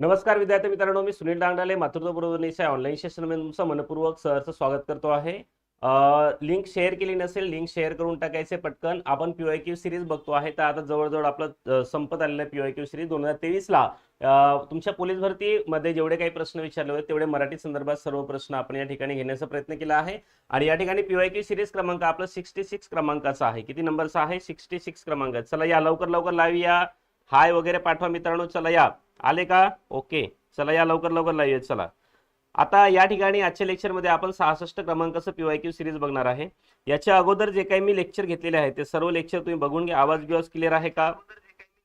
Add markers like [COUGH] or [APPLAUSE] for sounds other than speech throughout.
नमस्कार विद्यार्थी मित्रांनो मी सुनील डांगडाले मातृत्व ऑनलाईन सेशनमध्ये तुमचं मनपूर्वक सहर्ष स्वागत करतो आहे. लिंक शेअर केली नसेल लिंक शेअर करून टाकायचे पटकन. आपण पीवाय क्यू सिरीज बघतो आहे तर आता जवळजवळ आपलं संपत आलेलं पीवाय क्यू सिरीज दोन हजार तेवीसला. तुमच्या पोलीस भरतीमध्ये जेवढे काही प्रश्न विचारले होते तेवढे मराठी संदर्भात सर्व प्रश्न आपण या ठिकाणी घेण्याचा प्रयत्न केला आहे. आणि या ठिकाणी पीवाय क्यू सिरीज क्रमांक आपला सिक्स्टी सिक्स क्रमांकाचा आहे. किती नंबरचा आहे? सिक्स्टी सिक्स क्रमांक चला या लवकर लवकर लावूया या. हाय वगैरे पाठवा मित्रांनो चला या. आले का? ओके. चला या लवकर लवकर लाईव्ह या, चला. आता या ठिकाणी आजच्या लेक्चरमध्ये आपण सहासष्ट क्रमांकाचं पीवाय क्यू सिरीज बघणार आहे. याच्या अगोदर जे काही मी लेक्चर घेतलेले आहे ते सर्व लेक्चर तुम्ही बघून घ्या. आवाज बिवाज क्लिअर आहे का?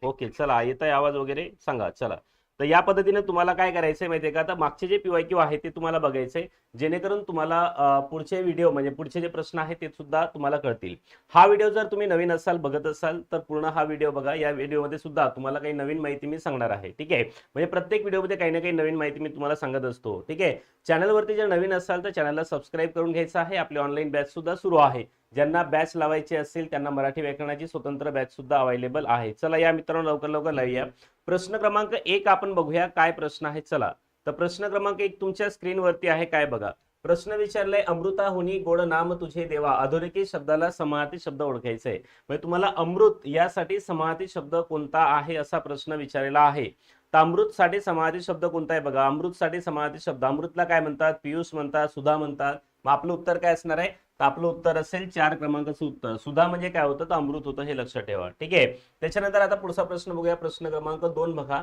ओके चला येत आहे आवाज वगैरे? सांगा चला. तर या पद्धतीने तुम्हाला काय करायचंय माहितीये का? तर मागचे जे पीवाय क्यू आहे ते तुम्हाला बघायचंय. जेणेकरून तुम्हाला पुढचे व्हिडिओ म्हणजे पुढचे जे प्रश्न आहेत ते सुद्धा तुम्हाला कळतील. हा व्हिडिओ जर तुम्ही नवीन असाल बघत असाल तर पूर्ण हा व्हिडिओ बघा. या व्हिडिओमध्ये सुद्धा तुम्हाला काही नवीन माहिती मी सांगणार आहे. ठीक आहे? म्हणजे प्रत्येक व्हिडिओमध्ये काही ना काही नवीन माहिती मी तुम्हाला सांगत असतो. ठीक आहे? चॅनलवरती जर नवीन असाल तर चॅनलला सबस्क्राईब करून घ्यायचं आहे. आपली ऑनलाईन बॅच सुद्धा सुरू आहे. ज्यांना बॅच लावायची असेल त्यांना मराठी व्याकरणाची स्वतंत्र बॅच सुद्धा अवेलेबल आहे. चला या मित्रांनो लवकर लवकर लावूया. प्रश्न क्रमांक एक आपण बघूया काय प्रश्न आहे? चला. तर प्रश्न क्रमांक एक तुमच्या स्क्रीनवरती आहे काय बघा. प्रश्न विचारलाय अमृता होनी गोड नाम तुझे देवा. अधोरेखित शब्दाला समाहाती शब्द ओळखायचा आहे. म्हणजे तुम्हाला अमृत यासाठी समाहाती शब्द कोणता आहे असा प्रश्न विचारलेला आहे. तर अमृतसाठी समाहाती शब्द कोणता आहे बघा. अमृतसाठी समाहाती शब्द. अमृतला काय म्हणतात? पियुष म्हणतात सुधा म्हणतात. मग आपलं उत्तर काय असणार आहे? तर आपलं उत्तर असेल चार क्रमांकाचं उत्तर. सुधा म्हणजे काय होतं? तर अमृत होतं हे लक्षात ठेवा. ठीक आहे? त्याच्यानंतर आता पुढचा प्रश्न बघूया. प्रश्न क्रमांक दोन बघा.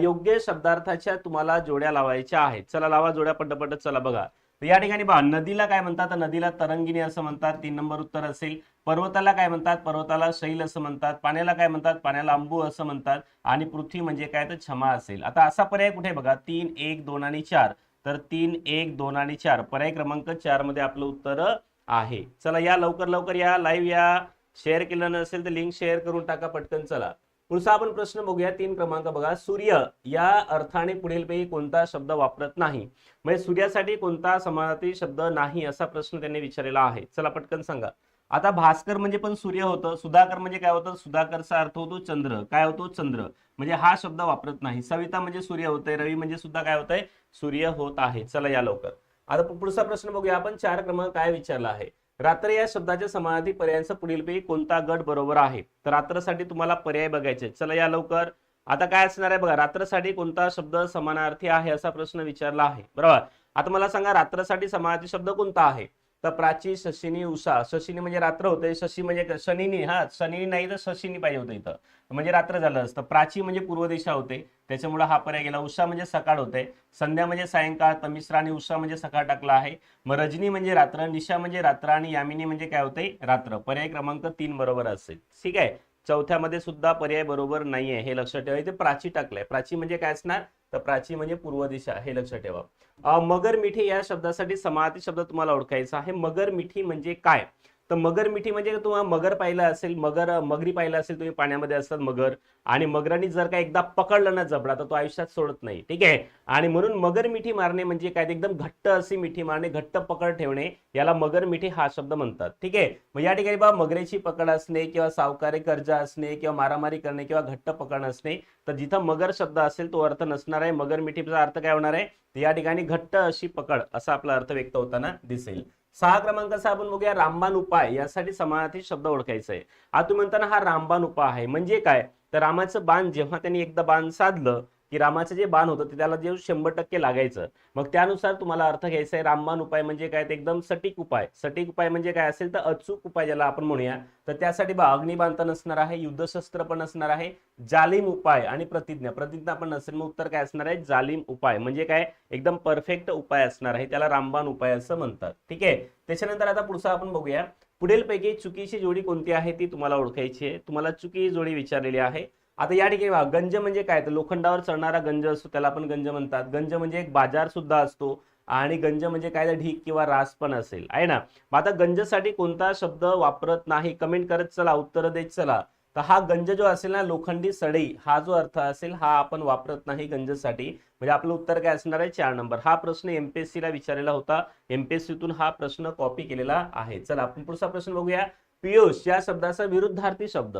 योग्य शब्दार्थाच्या तुम्हाला जोड्या लावायच्या आहेत. चला लावा जोड्या पटपट चला बघा. या ठिकाणी पहा नदीला काय म्हणतात? नदीला तरंगिणी असं म्हणतात. तीन नंबर उत्तर असेल. पर्वताला काय म्हणतात? पर्वताला शैल असं म्हणतात. पाण्याला काय म्हणतात? पाण्याला अंबू असं म्हणतात. आणि पृथ्वी म्हणजे काय? तर क्षमा असेल. आता असा पर्याय कुठे बघा? तीन एक दोन आणि चार. तर तीन एक दोन आणि चार. पर्याय क्रमांक चारमध्ये आपलं उत्तर आहे. चला या लवकर लवकर या लाईव्ह या शेअर केलं नसेल तर लिंक शेअर करून टाका पटकन चला. पुढचा आपण प्रश्न बघूया तीन क्रमांक बघा. सूर्य या अर्थाने पुढीलपैकी कोणता शब्द वापरत नाही? म्हणजे सूर्यासाठी कोणता समानार्थी शब्द नाही असा प्रश्न त्यांनी विचारलेला आहे. चला पटकन सांगा. आता भास्कर म्हणजे पण सूर्य होतं सुधाकर म्हणजे काय होतं? सुधाकरचा अर्थ होतो चंद्र. काय होतो? चंद्र. म्हणजे हा शब्द वापरत नाही. सविता म्हणजे सूर्य होतंय रवी म्हणजे सुद्धा काय होतंय? सूर्य होत आहे. चला या लवकर. आता पुढचा प्रश्न बघूया. आपण चार क्रमांक काय विचारला आहे? रात्र या शब्दाच्या समानार्थी पर्यायांचा पुढीलपैकी कोणता गट बरोबर आहे? तर रात्रसाठी तुम्हाला पर्याय बघायचे चला या लवकर. आता काय असणार आहे बघा रात्रसाठी कोणता शब्द समानार्थी आहे असा प्रश्न विचारला आहे. बरोबर? आता मला सांगा रात्रसाठी समानार्थी शब्द कोणता आहे? तर प्राची शशिनी उषा. शशिनी म्हणजे रात्र होते. शशी म्हणजे शनिनी. हा शनिनी नाही तर शशिनी पाहिजे होतं इथं. म्हणजे रात्र झालं असतं. प्राची म्हणजे पूर्व दिशा होते. त्याच्यामुळे हा पर्याय गेला. उषा म्हणजे सकाळ होते. संध्या म्हणजे सायंकाळ. तमिश्राने आणि उषा म्हणजे सकाळ टाकला आहे. मग रजनी म्हणजे रात्र. निशा म्हणजे रात्र. आणि यामिनी म्हणजे काय होते? रात्र. पर्याय क्रमांक तीन बरोबर असेल. ठीक आहे? चौथ्यामध्ये सुद्धा पर्याय बरोबर नाहीये हे लक्षात ठेवा. इथे प्राची टाकलंय. प्राची म्हणजे काय असणार? तर प्राची म्हणजे पूर्व दिशा हे लक्षात ठेवा. मगर मिठी या शब्दासाठी समार्थी शब्द तुम्हाला ओळखायचा आहे. मगर मिठी म्हणजे काय? तर मगर मिठी म्हणजे तुम्हाला मगर पाहिलं असेल मगर मगरी पाहिलं असेल तुम्ही पाण्यामध्ये असतात मगर. आणि मगरांनी जर का एकदा पकडलं ना जबडा तर तो आयुष्यात सोडत नाही. ठीक आहे? आणि म्हणून मगर मिठी मारणे म्हणजे काय? एकदम घट्ट अशी मिठी मारणे घट्ट पकड ठेवणे. याला मगर मिठी हा शब्द म्हणतात. ठीक आहे? मग या ठिकाणी बाबा मगरेची पकड असणे किंवा सावकारी कर्ज असणे किंवा मारामारी करणे किंवा घट्ट पकड असणे. तर जिथं मगर शब्द असेल तो अर्थ नसणार आहे. मगर मिठीचा अर्थ काय होणार आहे? या ठिकाणी घट्ट अशी पकड असा आपला अर्थ व्यक्त होताना दिसेल. सहा क्रमांकाचा आपण बघूया रामबाण उपाय. यासाठी समानार्थी शब्द ओळखायचा आहे आता म्हणताना हा रामबाण उपाय आहे. म्हणजे काय? तर रामाचं बाण जेव्हा त्यांनी एकदा बाण साधलं की रामाचं जे बाण होतं ते त्याला जे शंभर टक्के लागायचं. मग त्यानुसार तुम्हाला अर्थ घ्यायचा आहे. रामबाण उपाय म्हणजे काय? ते एकदम सटीक उपाय. सटीक उपाय म्हणजे काय असेल तर अचूक उपाय ज्याला आपण म्हणूया. तर त्यासाठी बा अग्निबाण तर नसणार आहे युद्धशस्त्र पण नसणार आहे जालिम उपाय आणि प्रतिज्ञा. प्रतिज्ञा पण नसेल मग उत्तर काय असणार आहे? जालिम उपाय. म्हणजे काय? एकदम परफेक्ट उपाय असणार आहे. त्याला रामबाण उपाय असं म्हणतात. ठीक आहे? त्याच्यानंतर आता पुढचा आपण बघूया. पुढीलपैकी चुकीची जोडी कोणती आहे ती तुम्हाला ओळखायची आहे. तुम्हाला चुकी जोडी विचारलेली आहे. आता या ठिकाणी गंज म्हणजे काय? तर लोखंडावर चढणारा गंज असतो त्याला आपण गंज म्हणतात. गंज म्हणजे एक बाजार सुद्धा असतो आणि गंज म्हणजे काय? तर ढीक किंवा रास पण असेल. आहे ना? मग आता गंजसाठी कोणता शब्द वापरत नाही? कमेंट करत चला उत्तर देत चला. तर हा गंज जो असेल ना लोखंडी सडई हा जो अर्थ असेल हा आपण वापरत नाही गंजसाठी. म्हणजे आपलं उत्तर काय असणार आहे? चार नंबर. हा प्रश्न एमपीएससी ला विचारलेला होता. एमपीएससीतून हा प्रश्न कॉपी केलेला आहे. चला आपण पुढचा प्रश्न बघूया. पियुष या शब्दाचा विरुद्धार्थी शब्द.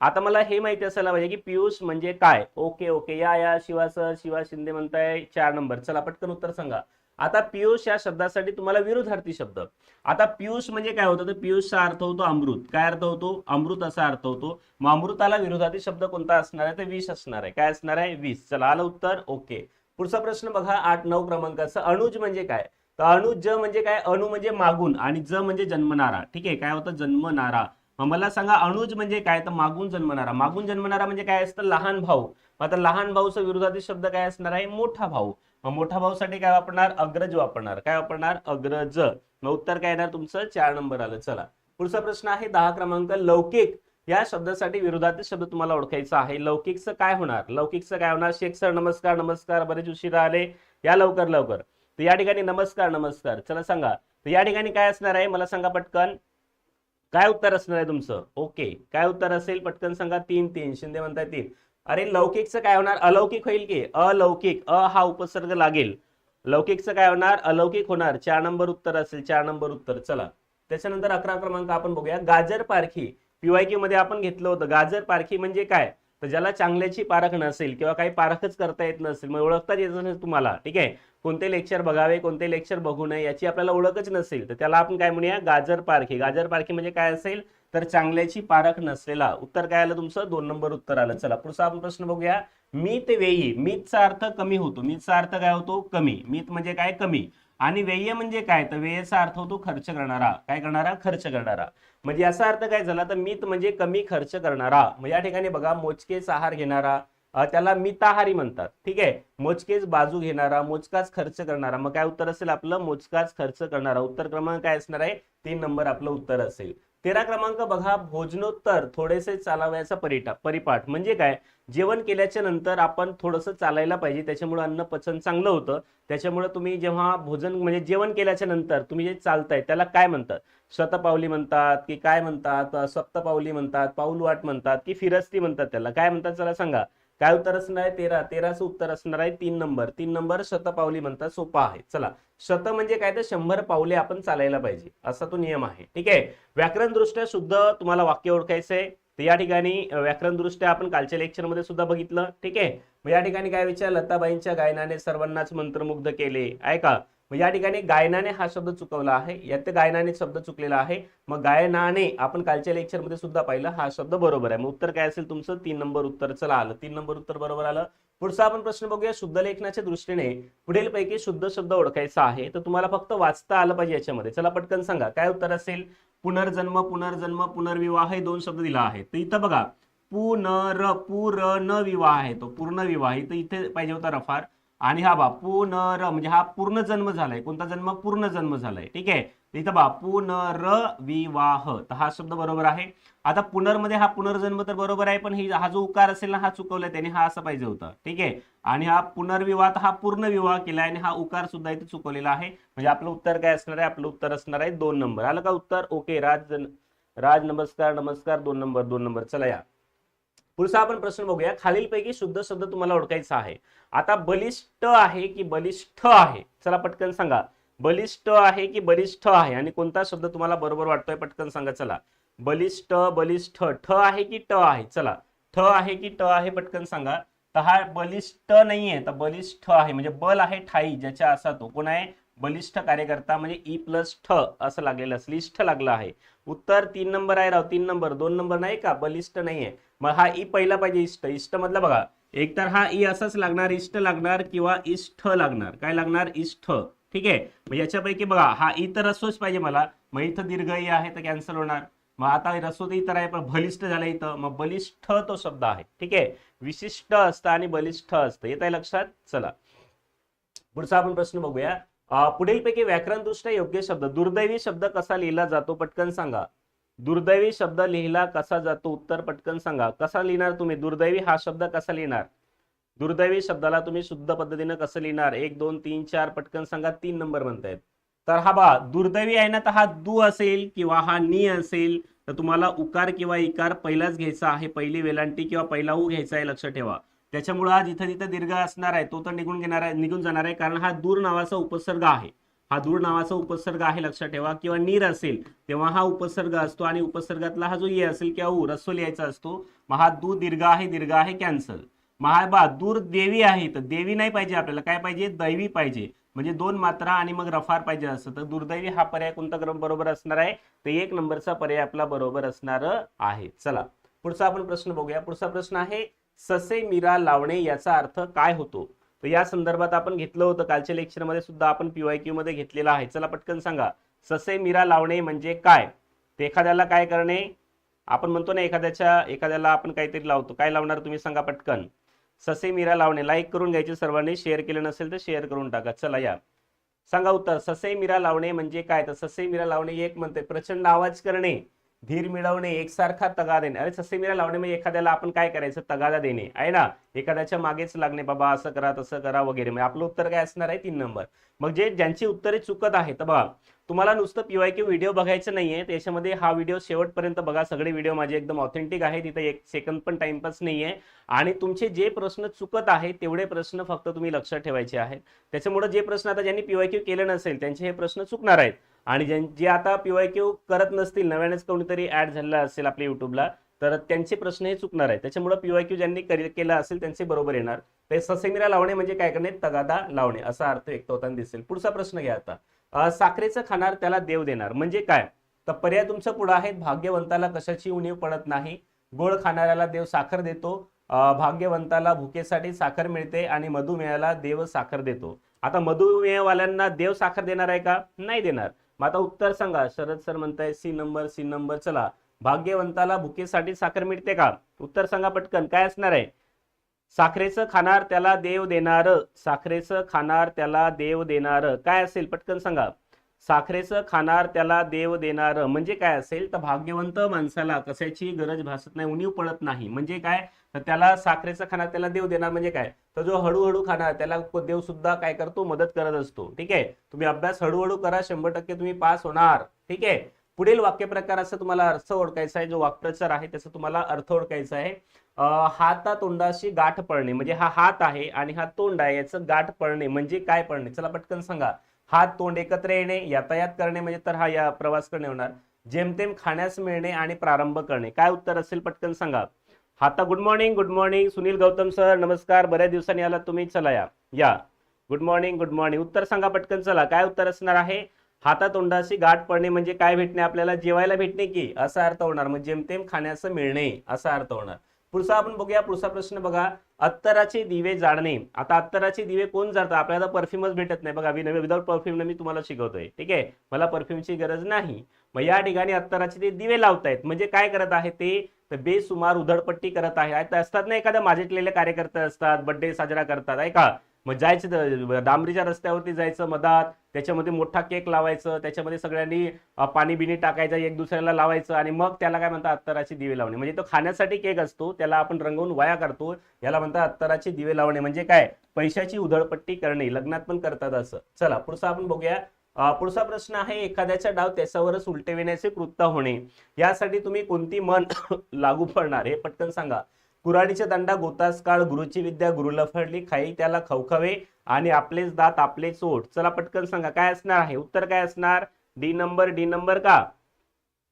आता मला हे माहिती असायला पाहिजे की पियुष म्हणजे काय? Okay okay. या या शिवा सर शिवा शिंदे म्हणताय चार नंबर. चला पटकन उत्तर सांगा. आता पियुष या शब्दासाठी तुम्हाला विरुद्धार्थी शब्द. आता पियुष म्हणजे काय होतं? तर पियुषचा अर्थ होतो अमृत. काय अर्थ होतो? अमृत असा अर्थ होतो. मग अमृताला विरोधार्थी शब्द कोणता असणार आहे? तर विष असणार आहे. काय असणार आहे? विष. चला आलं उत्तर. ओके. पुढचा प्रश्न बघा. आठ नऊ क्रमांकाचा अणुज म्हणजे काय? तर अणु ज म्हणजे काय? अणु म्हणजे मागून आणि ज म्हणजे जन्मणारा ठीक आहे? काय होतं? जन्मणारा मग मला सांगा अणुज म्हणजे काय? तर मागून जन्मणारा मागून जन्मणारा म्हणजे काय असतं? लहान भाऊ. आता लहान भाऊचा विरोधातील शब्द काय असणार आहे? मोठा भाऊ. मग मोठा भाऊसाठी काय वापरणार? अग्रज वापरणार. काय वापरणार? अग्रज. मग उत्तर काय येणार तुमचं? चार नंबर आलं. चला. पुढचा प्रश्न आहे दहा क्रमांक लौकिक. या शब्दासाठी विरोधातील शब्द तुम्हाला ओळखायचा आहे. लौकिकचं काय होणार? लौकिकचं काय होणार? शेख सर नमस्कार नमस्कार. बरेच उशिरा आले. या लवकर लवकर. तर या ठिकाणी नमस्कार नमस्कार. चला सांगा. तर या ठिकाणी काय असणार आहे? मला सांगा पटकन. काय उत्तर असणार आहे तुमचं? ओके. काय उत्तर असेल? पटकन सांगा. तीन तीन. शिंदे म्हणताय तीन. अरे लौकिकचं काय होणार? अलौकिक होईल की? अलौकिक. अ हा उपसर्ग लागेल. लौकिकचं काय होणार? अलौकिक होणार. चार नंबर उत्तर असेल. चार नंबर उत्तर. चला. त्याच्यानंतर अकरा क्रमांक आपण बघूया. गाजर पारखी. पीवायक्यू मध्ये आपण घेतलं होतं. गाजर पारखी म्हणजे काय? तर ज्याला चांगल्याची पारख नसेल किंवा काही पारखच करता येत नसेल मग ओळखताच येत नसेल तुम्हाला ठीक आहे? कोणते लेक्चर बघावे कोणते लेक्चर बघू नये याची आपल्याला ओळखच नसेल तर त्याला आपण काय म्हणूया? गाजर पारखी. गाजर पारखी म्हणजे काय असेल? तर चांगल्याची पारख नसलेला. उत्तर काय आलं तुमचं? दोन नंबर उत्तर आलं. चला पुढचा आपण प्रश्न बघूया. मीत वेयी मीतचा अर्थ कमी होतो. मीतचा अर्थ काय होतो? कमी. मीत म्हणजे काय? कमी. आणि व्यय म्हणजे काय? तर व्ययचा अर्थ होतो खर्च करणारा. काय करणारा? खर्च करणारा. म्हणजे याचा अर्थ काय झाला? तर मित म्हणजे कमी खर्च करणारा. मग या ठिकाणी बघा मोजकेच आहार घेणारा त्याला मिताहारी म्हणतात. ठीक आहे? मोजकेच बाजू घेणारा मोजकाच खर्च करणारा. मग काय उत्तर असेल आपलं? मोजकाच खर्च करणारा. उत्तर क्रमांक काय असणार आहे? तीन नंबर आपलं उत्तर असेल. तेरा क्रमांक बघा भोजनोत्तर थोडेसे चालावयाचा परिटा परिपाठ. म्हणजे काय? जेवण केल्याच्यानंतर आपण थोडंसं चालायला पाहिजे. त्याच्यामुळे अन्न पचन चांगलं होतं. त्याच्यामुळे तुम्ही जेव्हा भोजन म्हणजे जेवण केल्याच्यानंतर तुम्ही जे चालताय त्याला काय म्हणतात? शतपावली म्हणतात की काय म्हणतात? सप्तपावली म्हणतात पाऊलवाट म्हणतात की फिरस्ती म्हणतात त्याला. काय म्हणतात? चला सांगा. काय उत्तर असणार आहे? तेरा. तेराचं उत्तर असणार आहे तीन नंबर. तीन नंबर शतपावली म्हणतात सोपा आहे. चला. शत म्हणजे काय तर शंभर पावले आपण चालायला पाहिजे असा तो नियम आहे. ठीक आहे? व्याकरण दृष्ट्या शुद्ध तुम्हाला वाक्य ओळखायचं आहे तर या ठिकाणी व्याकरण दृष्ट्या आपण कालच्या लेक्चरमध्ये सुद्धा बघितलं. ठीक आहे? मग या ठिकाणी काय विचार? लताबाईंच्या गायनाने सर्वांनाच मंत्रमुग्ध केले. आहे का? मग या ठिकाणी गायनाने हा शब्द चुकवला आहे. यात गायनाने शब्द चुकलेला आहे. मग गायनाने आपण कालच्या लेक्चरमध्ये सुद्धा पाहिलं हा शब्द बरोबर आहे. मग उत्तर काय असेल तुमचं? तीन नंबर उत्तर चला आलं. तीन नंबर उत्तर बरोबर आलं. पुढचा आपण प्रश्न बघूया. शुद्ध लेखनाच्या दृष्टीने पुढील पैकी शुद्ध शब्द ओळखायचा आहे. तर तुम्हाला फक्त वाचता आलं पाहिजे याच्यामध्ये. चला पटकन सांगा. काय उत्तर असेल? पुनर्जन्म पुनर्जन्म पुनर्विवाह हे दोन शब्द दिला आहे तर इथं बघा. पुनर पूर्ण विवाह आहे तो. पूर्ण विवाह इथं इथे पाहिजे होता रफार. आणि हा बापू पुनर म्हणजे हा पूर्ण जन्म झालाय. कोणता जन्म? पूर्ण जन्म झालाय. ठीक आहे? तर इथं बा विवाह. तर हा शब्द बरोबर आहे. आता पुनर्मध्ये हा पुनर्जन्म तर बरोबर आहे पण ही हा जो उकार असेल ना हा चुकवलाय त्याने हा असा पाहिजे होता. ठीक आहे? आणि हा पुनर्विवाह हा पूर्ण विवाह केलाय आणि हा उकार सुद्धा इथे चुकवलेला आहे. म्हणजे आपलं उत्तर काय असणार आहे? आपलं उत्तर असणार आहे दोन नंबर. आलं का उत्तर? ओके. राज राज नमस्कार नमस्कार दोन नंबर दोन नंबर. चला या. पुढचा आपण प्रश्न बघूया. खालीलपैकी शुद्ध शब्द तुम्हाला ओळखायचा आहे. आता बलिष्ठ आहे की बलिष्ठ आहे? चला पटकन सांगा. बलिष्ठ आहे की बलिष्ठ आहे? आणि कोणता शब्द तुम्हाला बरोबर वाटतोय? पटकन सांगा चला. बलिष्ठ बलिष्ठ ठ आहे की ट आहे? चला. ठ आहे की ट आहे? पटकन सांगा. तर हा बलिष्ठ नाहीये. तर बलिष्ठ आहे. म्हणजे बल आहे ठाई ज्याच्या असा तो कोण आहे? बलिष्ठ कार्यकर्ता म्हणजे ई प्लस ठ असं लागलेलं श्लिष्ठ लागलं आहे. उत्तर तीन नंबर आहे राव तीन नंबर. दोन नंबर नाही का? बलिष्ठ नाहीये. मग हा ई पहिला पाहिजे इष्ट. इष्ट मधला बघा. एकतर हा ई असाच लागणार इष्ट लागणार किंवा इष्ट लागणार. काय लागणार? इष्ट ठीक आहे? मग याच्यापैकी बघा हा ई तर रसोच पाहिजे मला. मग इथं दीर्घ ई आहे तर कॅन्सल होणार. मग आता रसो तर इतर आहे पण बलिष्ठ झालं इथं. मग बलिष्ठ तो शब्द आहे. ठीक आहे? विशिष्ट असतं आणि बलिष्ठ असतं. येत आहे लक्षात? चला. पुढचा आपण प्रश्न बघूया. पुढीलपैकी व्याकरणदृष्ट्या योग्य शब्द. दुर्दैवी शब्द कसा लिहिला जातो पटकन सांगा. दुर्दैवी शब्द लिहिला कसा जातो उत्तर पटकन सांगा. कसा लिहिणार तुम्ही? दुर्दैवी हा शब्द कसा लिहिणार? दुर्दैवी शब्दाला तुम्ही शुद्ध पद्धतीनं कसं लिहिणार? एक दोन तीन चार पटकन सांगा. तीन नंबर म्हणतायत. तर हा बा दुर्दैवी आहे ना तर हा दु असेल किंवा हा नी असेल तर तुम्हाला उकार किंवा इकार पहिलाच घ्यायचा आहे. पहिली वेलांटी किंवा पहिला ऊ घ्यायचा आहे लक्षात ठेवा. त्याच्यामुळे हा जिथं जिथं दीर्घ असणार आहे तो तर निघून घेणार आहे निघून जाणार आहे कारण हा दूर नावाचा उपसर्ग आहे. हा दूर नावाचा उपसर्ग आहे लक्षात ठेवा. किंवा नीर असेल तेव्हा हा उपसर्ग असतो आणि उपसर्गातला हा जो ये असेल किंवा ऊ रस्व लिहायचा असतो मग हा दू दीर्घ आहे दीर्घ आहे कॅन्सल. महाबा दूर देवी आहे तर देवी नाही पाहिजे आपल्याला. काय पाहिजे? दैवी पाहिजे. म्हणजे दोन मात्रा आणि मग रफार पाहिजे असं. तर दुर्दैवी हा पर्याय कोणता क्रम बरोबर असणार आहे? तर एक नंबरचा पर्याय आपला बरोबर असणार आहे. चला. पुढचा आपण प्रश्न बघूया. पुढचा प्रश्न आहे ससे मीरा लावणे याचा अर्थ काय होतो? तर या संदर्भात आपण घेतलं होतं कालच्या लेक्चरमध्ये सुद्धा आपण पीवायक्यू मध्ये घेतलेला आहे. चला पटकन सांगा. ससे मीरा लावणे म्हणजे काय? ते एखाद्याला काय करणे? आपण म्हणतो ना एखाद्याच्या एखाद्याला आपण काहीतरी लावतो. काय लावणार तुम्ही सांगा पटकन. ससे मीरा लावणे. लाईक करून घ्यायचे सर्वांनी. शेअर केलं नसेल तर शेअर करून टाका. चला या. सांगा उत्तर. ससे मीरा लावणे म्हणजे काय? तर ससे मीरा लावणे एक म्हणते प्रचंड आवाज करणे. धीर मिळवणे एकसारखा तगा देणे. अरे ससेमीरा लावणे म्हणजे एखाद्याला आपण काय करायचं? तगादा देणे. आहे ना? एखाद्याच्या मागेच लागणे बाबा असं करा तसं करा वगैरे. म्हणजे आपलं उत्तर काय असणार आहे? तीन नंबर. मग जे ज्यांची उत्तरे चुकत आहेत बघा. तुम्हाला नुसतं पीवायक्यू व्हिडिओ बघायचं नाहीये. त्याच्यामध्ये हा व्हिडिओ शेवटपर्यंत बघा. सगळे व्हिडिओ माझे एकदम ऑथेंटिक आहे तिथे एक सेकंद पण टाइमपास नाहीये. आणि तुमचे जे प्रश्न चुकत आहेत तेवढे प्रश्न फक्त तुम्ही लक्षात ठेवायचे आहेत. त्याच्यामुळे जे प्रश्न आता ज्यांनी पीवायक्यू केले नसेल त्यांचे हे प्रश्न चुकणार आहेत. आणि ज्यां जे आता पीवायक्यू करत नसतील नव्यानेच कोणीतरी ऍड झालेला असेल आपल्या युट्यूबला तर त्यांचे प्रश्न हे चुकणार आहेत. त्याच्यामुळे पीवायक्यू ज्यांनी करी- केला असेल त्यांचे बरोबर येणार. ते ससेमिरा लावणे म्हणजे काय करणे? तगादा लावणे असा अर्थ व्यक्त होताना दिसेल. पुढचा प्रश्न घ्या आता. साखरेचं खाणार त्याला देव देणार. म्हणजे काय? तर पर्याय तुमचं पुढे आहेत भाग्यवंताला कशाची उणीव पडत नाही. गोड खाणाऱ्याला देव साखर देतो. भाग्यवंताला भुकेसाठी साखर मिळते आणि मधुमेहाला देव साखर देतो. आता मधुमेहवाल्यांना देव साखर देणार आहे का? नाही देणार. मग आता उत्तर सांगा. शरद सर म्हणताय सी नंबर सी नंबर चला. भाग्यवंताला भुकेसाठी साखर मिळते का? उत्तर सांगा पटकन. काय असणार आहे? साखरेचं खाणार त्याला देव देणार. साखरेचं खाणार त्याला देव देणार. काय असेल पटकन सांगा. साखरेचं खाणार त्याला देव देणार म्हणजे काय असेल तर भाग्यवंत माणसाला कशाची गरज भासत नाही उणीव पडत नाही. म्हणजे काय? तर त्याला साखरेचं खाणार त्याला देव देणार म्हणजे काय? तर जो हळूहळू खाणार त्याला देव सुद्धा काय करतो? मदत करत असतो. ठीक आहे? तुम्ही अभ्यास हळूहळू करा शंभर टक्के तुम्ही पास होणार. ठीक आहे? पुढील वाक्यप्रकार असं तुम्हाला अर्थ ओळखायचा आहे जो वाक्प्रचार आहे त्याचा तुम्हाला अर्थ ओळखायचा आहे. हाता तोंडाशी गाठ पडणे म्हणजे हा हात आहे आणि हा तोंड आहे याचं गाठ पडणे म्हणजे काय पडणे चला पटकन सांगा. हात तोंड एकत्र येणे यातायात करणे म्हणजे तर हा या प्रवास करणे होणार. जेमतेम खाण्यास मिळणे आणि प्रारंभ करणे. काय उत्तर असेल पटकन सांगा. हाता good morning good morning Sunil Gautam sir नमस्कार. बऱ्याच दिवसांनी आला तुम्ही. चला या. या. गुड मॉर्निंग गुड मॉर्निंग उत्तर सांगा पटकन चला. काय उत्तर असणार आहे? हातातोंडाशी गाठ पडणे म्हणजे काय भेटणे आपल्याला? जेवायला भेटणे की? असा अर्थ होणार. म्हणजे जेमतेम खाण्याचं मिळणे असा अर्थ होणार. पुढचा आपण बघूया पुढचा प्रश्न बघा. अत्तराचे दिवे जाळणे. आता अत्तराचे दिवे कोण जाळतात? आपल्याला परफ्यूमच भेटत नाही. बघा विदाउट परफ्यूम मी तुम्हाला शिकवतोय. ठीक आहे? मला परफ्यूमची गरज नाही. मग या ठिकाणी अत्तराचे ते दिवे लावतायत. म्हणजे काय करत आहे ते? तर बेसुमार उधळपट्टी करत आहे. आता असतात ना एखाद्या माझेटलेले कार्यकर्ते असतात बर्थडे साजरा करतात ऐका. मग जायचं डांबरीच्या रस्त्यावरती जायचं मधात त्याच्यामध्ये मोठा केक लावायचं त्याच्यामध्ये सगळ्यांनी पाणी बिणी टाकायचं एक दुसऱ्याला लावायचं आणि मग त्याला काय म्हणतात अत्तराची दिवे लावणे. म्हणजे तो खाण्यासाठी केक असतो त्याला आपण रंगवून वाया करतो याला म्हणतात अत्तराचे दिवे लावणे. म्हणजे काय? पैशाची उधळपट्टी करणे लग्नात पण करतात असं. चला पुढचा आपण बघूया. पुढचा प्रश्न आहे एखाद्याचा डाव त्याच्यावरच उलटविण्याचे कृत्य होणे. यासाठी तुम्ही कोणती मन [COUGHS] लागू पडणार हे पटकन सांगा. कुऱ्हाडीच्या दंडा गोतास काळ गुरुची विद्या गुरुला फडली खाई त्याला खवखवे आणि आपलेच दात आपले चोट. चला पटकन सांगा काय असणार आहे? उत्तर काय असणार? डी नंबर डी नंबर का?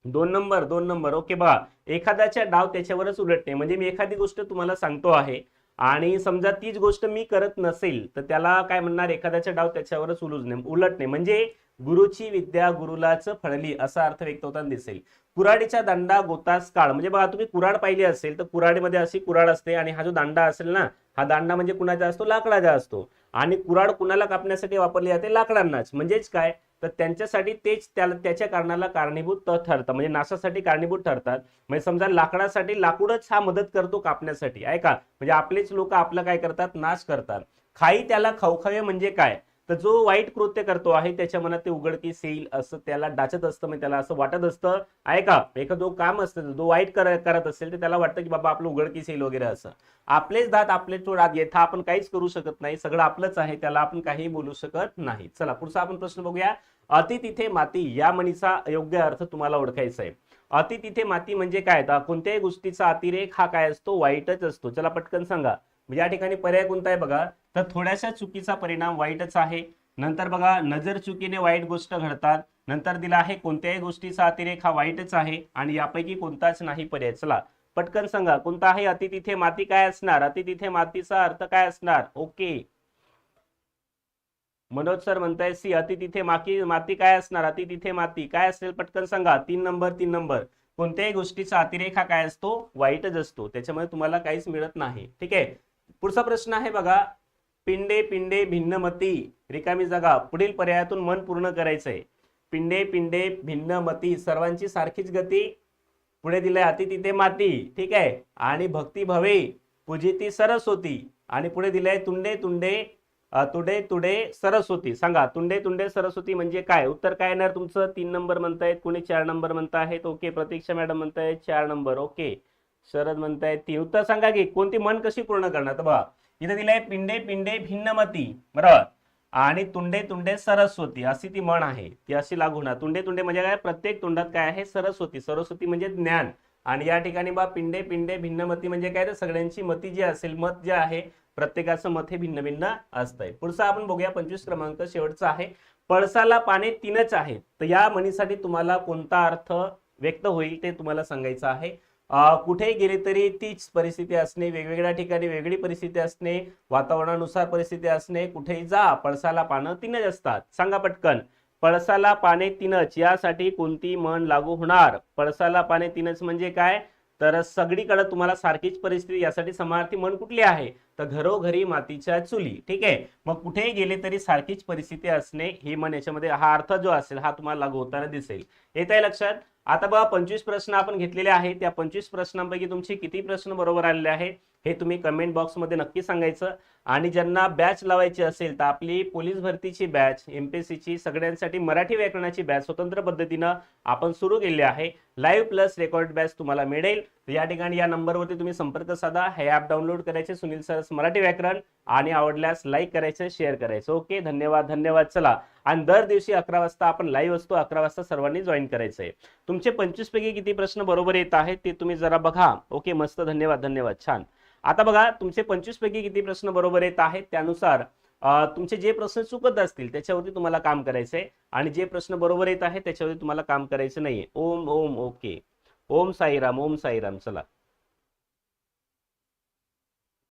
दोन नंबर दोन नंबर. ओके बघा. एखाद्याच्या डाव त्याच्यावरच उलटणे म्हणजे मी एखादी गोष्ट तुम्हाला सांगतो आहे आणि समजा तीच गोष्ट मी करत नसेल तर त्याला काय म्हणणार? एखाद्याच्या डाव त्याच्यावरच उलट उलटणे. म्हणजे गुरुची विद्या गुरुलाच फळली असा अर्थ व्यक्त होताना दिसेल. कुऱ्हाडीचा दांडा गोतास काळ. म्हणजे बघा तुम्ही कुऱ्हाड पाहिली असेल तर कुऱ्हाडीमध्ये अशी कुऱ्हाड असते आणि हा जो दांडा असेल ना हा दांडा म्हणजे कुणाचा असतो? लाकडाचा असतो. आणि कुऱ्हाड कुणाला कापण्यासाठी वापरली जाते? लाकडांनाच. म्हणजेच काय? तर त्यांच्यासाठी तेच त्याला त्याच्या कारणाला कारणीभूत ठरतं. म्हणजे नाशासाठी कारणीभूत ठरतात. म्हणजे समजा लाकडासाठी लाकूडच हा मदत करतो कापण्यासाठी. ऐका म्हणजे आपलेच लोक आपलं काय करतात? नाश करतात. खाई त्याला खवखवे म्हणजे काय? तर जो वाईट कृत्य करतो आहे त्याच्या मनात ते उघडकीस येईल असं त्याला डाचत असतं म्हणजे त्याला असं वाटत असतं. ऐका एखादं काम असतं जो वाईट कर- करत असेल तर त्याला वाटतं की बाबा आपलं उघडकीस येईल वगैरे असं. आपलेच दात आपले तो येथा आपण काहीच करू शकत नाही. सगळं आपलंच आहे त्याला आपण काही बोलू शकत नाही. चला पुढचा आपण प्रश्न बघूया. अति तिथे माती या म्हणीचा योग्य अर्थ तुम्हाला ओळखायचा आहे. अति तिथे माती म्हणजे काय? कोणत्याही गोष्टीचा अतिरेक हा काय असतो? वाईटच असतो. चला पटकन सांगा. म्हणजे या ठिकाणी पर्याय कोणता आहे बघा? तर थोड्याशा चुकीचा परिणाम वाईटच आहे. नंतर बघा नजर चुकीने वाईट गोष्ट घडतात. नंतर दिला आहे कोणत्याही गोष्टीचा अतिरेक हा वाईटच आहे आणि यापैकी कोणताच नाही पर्याय. चला पटकन सांगा कोणता आहे? अति तिथे माती काय असणार? अति तिथे मातीचा अर्थ काय असणार? ओके. मनोज सर म्हणताय सी अति तिथे माती माती काय असणार? अति तिथे माती काय असेल? पटकन सांगा. तीन नंबर तीन नंबर. कोणत्याही गोष्टीचा अतिरेक हा काय असतो? वाईटच असतो. त्याच्यामुळे तुम्हाला काहीच मिळत नाही. ठीक आहे? पुढचा प्रश्न आहे बघा. पिंडे पिंडे भिन्नमती. रिकामी जागा. पुढील पर्यायातून मन पूर्ण करायचंय. पिंडे पिंडे भिन्नमती. सर्वांची सारखीच गती. पुढे दिलंय अति तिथे माती. ठीक आहे? आणि भक्ती भवे. पूजिती सरस्वती. आणि पुढे दिलंय तुंडे तुंडे तुडे तुडे सरस्वती. सांगा तुंडे तुंडे सरस्वती म्हणजे काय? उत्तर काय येणार तुमचं? तीन नंबर म्हणतायत. कोणी चार नंबर म्हणतायत ओके. प्रतीक्षा मॅडम म्हणतायत चार नंबर. ओके. शरद म्हणताय तीन उत्तर सांगा की कोणती मन कशी पूर्ण करणार? तर बघा इथे दिलंय पिंडे पिंडे भिन्नमती बरोबर? आणि तुंडे तुंडे सरस्वती अशी ती म्हण आहे ती अशी लागू होणार. तुंडे तुंडे म्हणजे काय? प्रत्येक तोंडात काय आहे? सरस्वती. सरस्वती म्हणजे ज्ञान. आणि या ठिकाणी बा पिंडे पिंडे भिन्नमती म्हणजे काय? तर सगळ्यांची मती जी असेल मत जे आहे प्रत्येकाचं मत हे भिन्न भिन्न असतंय. पुढचा आपण बघूया पंचवीस क्रमांक शेवटचा आहे. पळसाला पाने तीनच आहेत तर या म्हणीसाठी तुम्हाला कोणता अर्थ व्यक्त होईल ते तुम्हाला सांगायचं आहे. कुठेही गेले तरी तीच परिस्थिती असणे वेगवेगळ्या ठिकाणी वेगळी परिस्थिती असणे वातावरणानुसार परिस्थिती असणे कुठेही जा पळसाला पानं तीनच असतात. सांगा पटकन. पळसाला पाने तीनच यासाठी कोणती म्हण लागू होणार? पळसाला पाने तीनच म्हणजे काय? तर सगळीकडे तुम्हाला सारखीच परिस्थिती यासाठी समानार्थी म्हण कुठली आहे? तर घरोघरी मातीच्या चुली ठीक आहे? मग कुठेही गेले तरी सारखीच परिस्थिती असणे ही म्हण याच्यामध्ये हा अर्थ जो असेल हा तुम्हाला लागू होताना दिसेल. येत आहे लक्षात? आता बघा पंचवीस प्रश्न आपण घेतलेले आहेत. त्या पंचवीस प्रश्नांपैकी तुमचे किती प्रश्न बरोबर आलेले आहेत? हे तुम्ही कमेंट बॉक्समध्ये नक्की सांगायचं. आणि ज्यांना बॅच लावायची असेल तर आपली पोलीस भरतीची बॅच एमपीएससीची सगळ्यांसाठी मराठी व्याकरणाची बॅच स्वतंत्र पद्धतीनं आपण सुरू केली आहे. लाईव्ह प्लस रेकॉर्ड बॅच तुम्हाला मिळेल. या ठिकाणी या नंबरवरती तुम्ही संपर्क साधा. हे ॲप डाउनलोड करायचे सुनील सरस मराठी व्याकरण. आणि आवडल्यास लाईक करायचं शेअर करायचं. ओके धन्यवाद धन्यवाद. चला. आणि दर दिवशी अकरा वाजता आपण लाईव्ह असतो. अकरा वाजता सर्वांनी जॉईन करायचं आहे तुमचे पंचवीस पैकी किती प्रश्न बरोबर येत आहेत ते तुम्ही जरा बघा. ओके मस्त. धन्यवाद धन्यवाद. छान. आता बघा तुमचे पंचवीस पैकी किती प्रश्न बरोबर येत आहेत त्यानुसार तुमचे जे प्रश्न चुकत असतील त्याच्यावरती तुम्हाला काम करायचंय. आणि जे प्रश्न बरोबर येत आहेत त्याच्यावरती तुम्हाला काम करायचं नाहीये. ओम ओम ओके. ओम साईराम ओम साईराम चला.